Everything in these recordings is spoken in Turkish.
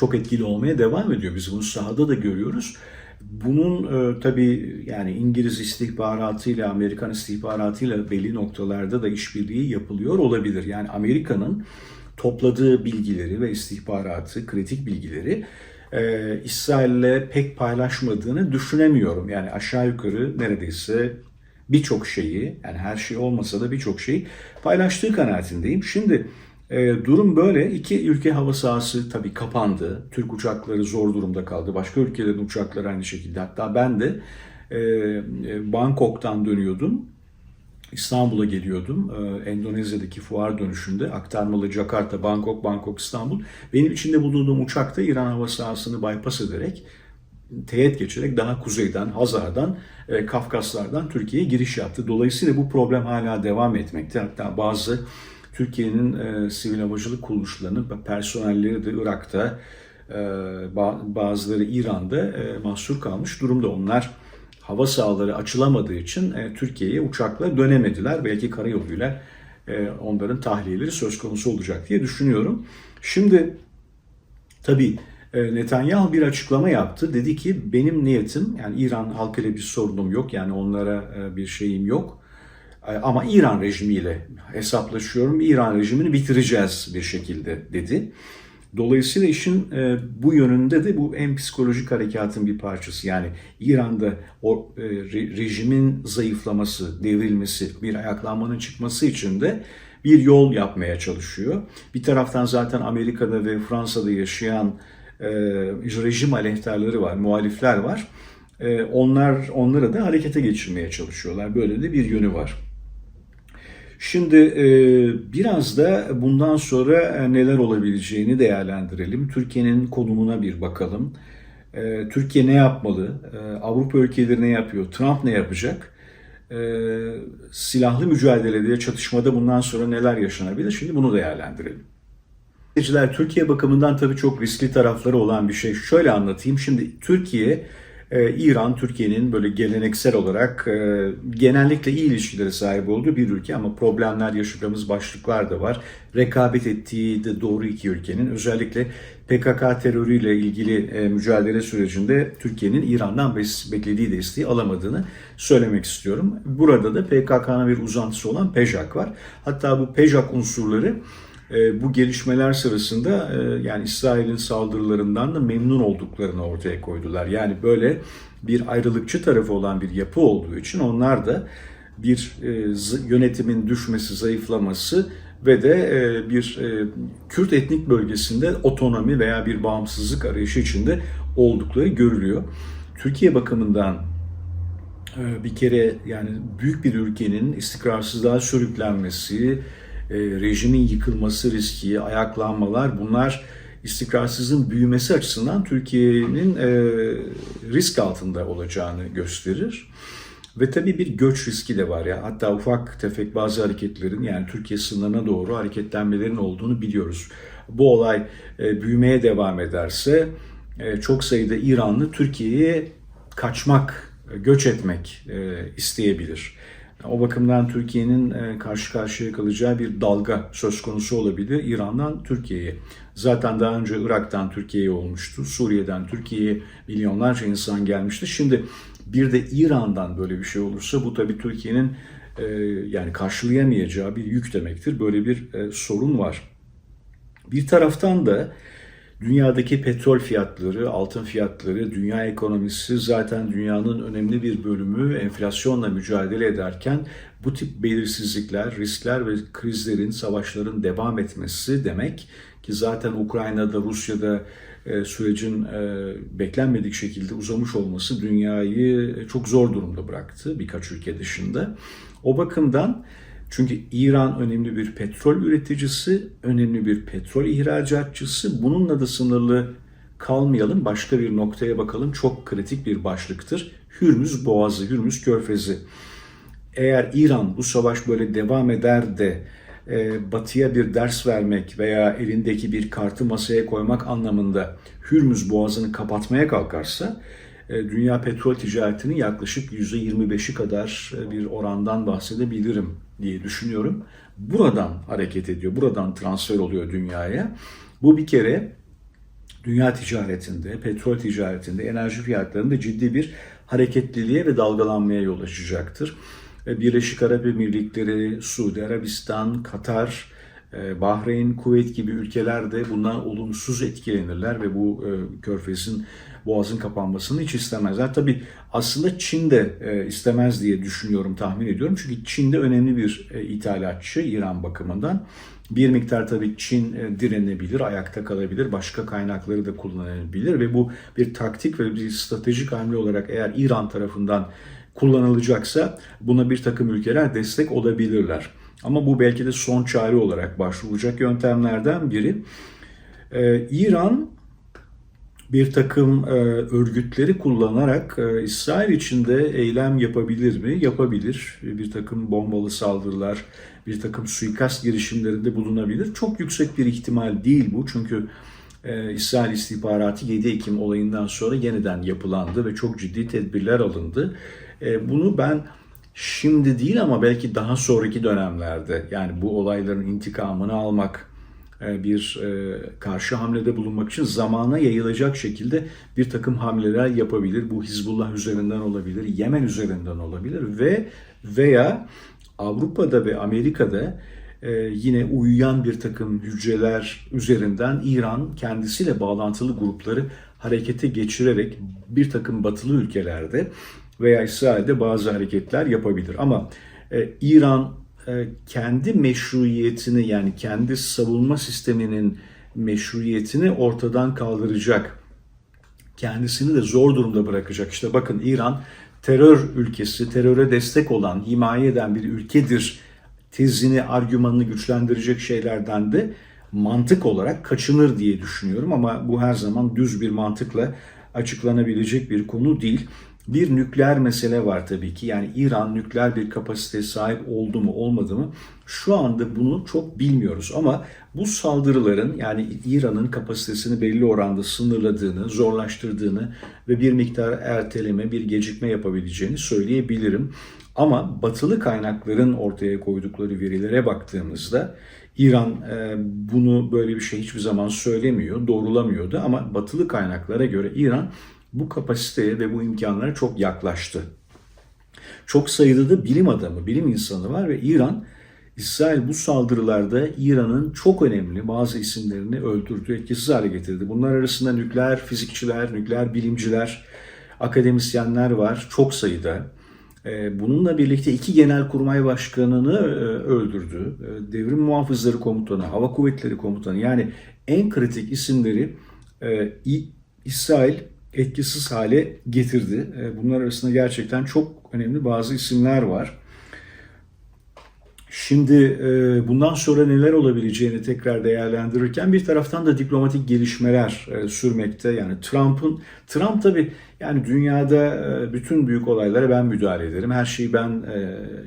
çok etkili olmaya devam ediyor. Biz bunu sahada da görüyoruz. Bunun e, tabii yani İngiliz istihbaratıyla, Amerikan istihbaratıyla belli noktalarda da işbirliği yapılıyor olabilir. Yani Amerika'nın topladığı bilgileri ve istihbaratı, kritik bilgileri e, İsrail'le pek paylaşmadığını düşünemiyorum. Yani aşağı yukarı neredeyse birçok şeyi, yani her şey olmasa da birçok şeyi paylaştığı kanaatindeyim. Şimdi e, durum böyle. İki ülke hava sahası tabii kapandı. Türk uçakları zor durumda kaldı. Başka ülkelerin uçakları aynı şekilde. Hatta ben de e, e, Bangkok'tan dönüyordum. İstanbul'a geliyordum. Ee, Endonezya'daki fuar dönüşünde aktarmalı Jakarta, Bangkok, Bangkok, İstanbul. Benim içinde bulunduğum uçakta İran hava sahasını bypass ederek teğet geçerek daha kuzeyden, Hazar'dan, e, Kafkaslardan Türkiye'ye giriş yaptı. Dolayısıyla bu problem hala devam etmekte. Hatta bazı Türkiye'nin e, sivil havacılık kuruluşlarının personelleri de Irak'ta, e, ba- bazıları İran'da e, mahsur kalmış durumda. Onlar hava sahaları açılamadığı için e, Türkiye'ye uçakla dönemediler. Belki karayoluyla e, onların tahliyeleri söz konusu olacak diye düşünüyorum. Şimdi tabii e, Netanyahu bir açıklama yaptı. Dedi ki benim niyetim yani İran halkıyla bir sorunum yok. Yani onlara e, bir şeyim yok. Ama İran rejimiyle hesaplaşıyorum. İran rejimini bitireceğiz bir şekilde dedi. Dolayısıyla işin e, bu yönünde de bu en psikolojik harekatın bir parçası. Yani İran'da o e, re- rejimin zayıflaması, devrilmesi, bir ayaklanmanın çıkması için de bir yol yapmaya çalışıyor. Bir taraftan zaten Amerika'da ve Fransa'da yaşayan e, rejim aleyhtarları var, muhalifler var. E, onlar onları da harekete geçirmeye çalışıyorlar. Böyle de bir yönü var. Şimdi e, biraz da bundan sonra e, neler olabileceğini değerlendirelim. Türkiye'nin konumuna bir bakalım. E, Türkiye ne yapmalı? Avrupa ülkeleri ne yapıyor? Trump ne yapacak? Silahlı mücadelede, çatışmada bundan sonra neler yaşanabilir? Şimdi bunu değerlendirelim. Türkiye bakımından tabii çok riskli tarafları olan bir şey. Şöyle anlatayım. Şimdi Türkiye, e, İran, Türkiye'nin böyle geleneksel olarak e, genellikle iyi ilişkileri sahip olduğu bir ülke ama problemler yaşadığımız başlıklar da var. Rekabet ettiği de doğru iki ülkenin özellikle PKK terörüyle ilgili e, mücadele sürecinde Türkiye'nin İran'dan beklediği desteği alamadığını söylemek istiyorum. Burada da PKK'nın bir uzantısı olan PEJAK var. Hatta bu PEJAK unsurları bu gelişmeler sırasında e, yani İsrail'in saldırılarından da memnun olduklarını ortaya koydular. Yani böyle bir ayrılıkçı tarafı olan bir yapı olduğu için onlar da bir e, yönetimin düşmesi, zayıflaması ve de e, bir e, Kürt etnik bölgesinde otonomi veya bir bağımsızlık arayışı içinde oldukları görülüyor. Türkiye bakımından e, bir kere yani büyük bir ülkenin istikrarsızlığa sürüklenmesi, e, rejimin yıkılması riski, ayaklanmalar bunlar istikrarsızlığın büyümesi açısından Türkiye'nin e, risk altında olacağını gösterir. Ve tabii bir göç riski de var ya. Hatta ufak tefek bazı hareketlerin yani Türkiye sınırına doğru hareketlenmelerin olduğunu biliyoruz. Bu olay e, büyümeye devam ederse e, çok sayıda İranlı Türkiye'ye kaçmak, e, göç etmek e, isteyebilir. O bakımdan Türkiye'nin e, karşı karşıya kalacağı bir dalga söz konusu olabilir İran'dan Türkiye'ye. Zaten daha önce Irak'tan Türkiye'ye olmuştu. Suriye'den Türkiye'ye milyonlarca insan gelmişti. Şimdi bir de İran'dan böyle bir şey olursa bu tabii Türkiye'nin e, yani karşılayamayacağı bir yük demektir. Böyle bir e, sorun var. Bir taraftan da dünyadaki petrol fiyatları, altın fiyatları, dünya ekonomisi zaten dünyanın önemli bir bölümü enflasyonla mücadele ederken bu tip belirsizlikler, riskler ve krizlerin, savaşların devam etmesi demek ki zaten Ukrayna'da, Rusya'da e, sürecin e, beklenmedik şekilde uzamış olması dünyayı çok zor durumda bıraktı birkaç ülke dışında. O bakımdan çünkü İran önemli bir petrol üreticisi, önemli bir petrol ihracatçısı. Bununla da sınırlı kalmayalım, başka bir noktaya bakalım. Çok kritik bir başlıktır. Hürmüz Boğazı, Hürmüz Körfezi. Eğer İran bu savaş böyle devam eder de e, Batı'ya bir ders vermek veya elindeki bir kartı masaya koymak anlamında Hürmüz Boğazı'nı kapatmaya kalkarsa dünya petrol ticaretinin yaklaşık %25'i kadar e, bir orandan bahsedebilirim diye düşünüyorum. Buradan hareket ediyor, buradan transfer oluyor dünyaya. Bu bir kere dünya ticaretinde, petrol ticaretinde, enerji fiyatlarında ciddi bir hareketliliğe ve dalgalanmaya yol açacaktır. E, Birleşik Arap Emirlikleri, Suudi Arabistan, Katar, e, Bahreyn, Kuveyt gibi ülkeler de bundan olumsuz etkilenirler ve bu e, körfezin boğazın kapanmasını hiç istemezler. Tabi aslında Çin de e, istemez diye düşünüyorum, tahmin ediyorum. Çünkü Çin de önemli bir ithalatçı İran bakımından. Bir miktar tabii Çin direnebilir, ayakta kalabilir, başka kaynakları da kullanabilir ve bu bir taktik ve bir stratejik hamle olarak eğer İran tarafından kullanılacaksa buna bir takım ülkeler destek olabilirler. Ama bu belki de son çare olarak başvurulacak yöntemlerden biri. Ee, İran bir takım e, örgütleri kullanarak e, İsrail içinde eylem yapabilir mi? Yapabilir. Bir takım bombalı saldırılar, bir takım suikast girişimlerinde bulunabilir. Çok yüksek bir ihtimal değil bu. Çünkü e, İsrail istihbaratı 7 Ekim olayından sonra yeniden yapılandı ve çok ciddi tedbirler alındı. E, bunu ben şimdi değil ama belki daha sonraki dönemlerde yani bu olayların intikamını almak, bir e, karşı hamlede bulunmak için zamana yayılacak şekilde bir takım hamleler yapabilir. Bu Hizbullah üzerinden olabilir, Yemen üzerinden olabilir ve veya Avrupa'da ve Amerika'da e, yine uyuyan bir takım hücreler üzerinden İran kendisiyle bağlantılı grupları harekete geçirerek bir takım batılı ülkelerde veya İsrail'de bazı hareketler yapabilir. Ama e, İran e, kendi meşruiyetini yani kendi savunma sisteminin meşruiyetini ortadan kaldıracak. Kendisini de zor durumda bırakacak. İşte bakın İran terör ülkesi, teröre destek olan, himaye eden bir ülkedir tezini, argümanını güçlendirecek şeylerden de mantık olarak kaçınır diye düşünüyorum ama bu her zaman düz bir mantıkla açıklanabilecek bir konu değil. Bir nükleer mesele var tabii ki. Yani İran nükleer bir kapasiteye sahip oldu mu olmadı mı? Şu anda bunu çok bilmiyoruz ama bu saldırıların yani İran'ın kapasitesini belli oranda sınırladığını, zorlaştırdığını ve bir miktar erteleme, bir gecikme yapabileceğini söyleyebilirim. Ama batılı kaynakların ortaya koydukları verilere baktığımızda İran e, bunu böyle bir şey hiçbir zaman söylemiyor, doğrulamıyordu ama batılı kaynaklara göre İran bu kapasiteye ve bu imkanlara çok yaklaştı. Çok sayıda da bilim adamı, bilim insanı var ve İran, İsrail bu saldırılarda İran'ın çok önemli bazı isimlerini öldürdü, etkisiz hale getirdi. Bunlar arasında nükleer fizikçiler, nükleer bilimciler, akademisyenler var çok sayıda. Ee, bununla birlikte iki genelkurmay başkanını e, öldürdü. Ee, devrim Muhafızları Komutanı, Hava Kuvvetleri Komutanı yani en kritik isimleri e, İsrail etkisiz hale getirdi. E, bunlar arasında gerçekten çok önemli bazı isimler var. Şimdi e, bundan sonra neler olabileceğini tekrar değerlendirirken bir taraftan da diplomatik gelişmeler e, sürmekte. Yani Trump'ın, Trump tabi yani dünyada bütün büyük olaylara ben müdahale ederim. Her şeyi ben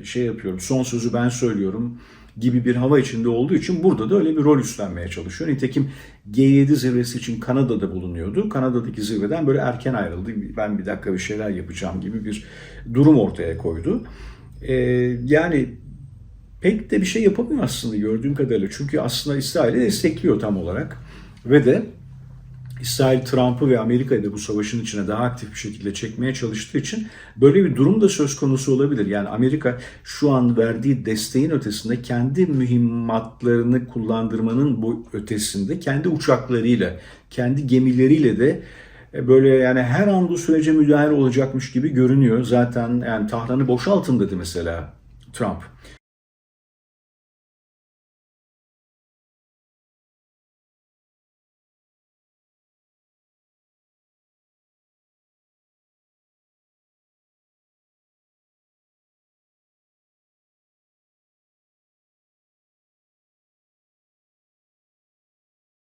şey yapıyorum, son sözü ben söylüyorum gibi bir hava içinde olduğu için burada da öyle bir rol üstlenmeye çalışıyor. Nitekim G7 zirvesi için Kanada'da bulunuyordu. Kanada'daki zirveden böyle erken ayrıldı. Ben bir dakika bir şeyler yapacağım gibi bir durum ortaya koydu. Ee, yani pek de bir şey yapamıyor aslında gördüğüm kadarıyla. Çünkü aslında İsrail'i destekliyor tam olarak. Ve de İsrail Trump'ı ve Amerika'yı da bu savaşın içine daha aktif bir şekilde çekmeye çalıştığı için böyle bir durum da söz konusu olabilir. Yani Amerika şu an verdiği desteğin ötesinde kendi mühimmatlarını kullandırmanın bu ötesinde kendi uçaklarıyla, kendi gemileriyle de e, böyle yani her an bu sürece müdahale olacakmış gibi görünüyor. Zaten yani Tahran'ı boşaltın dedi mesela Trump.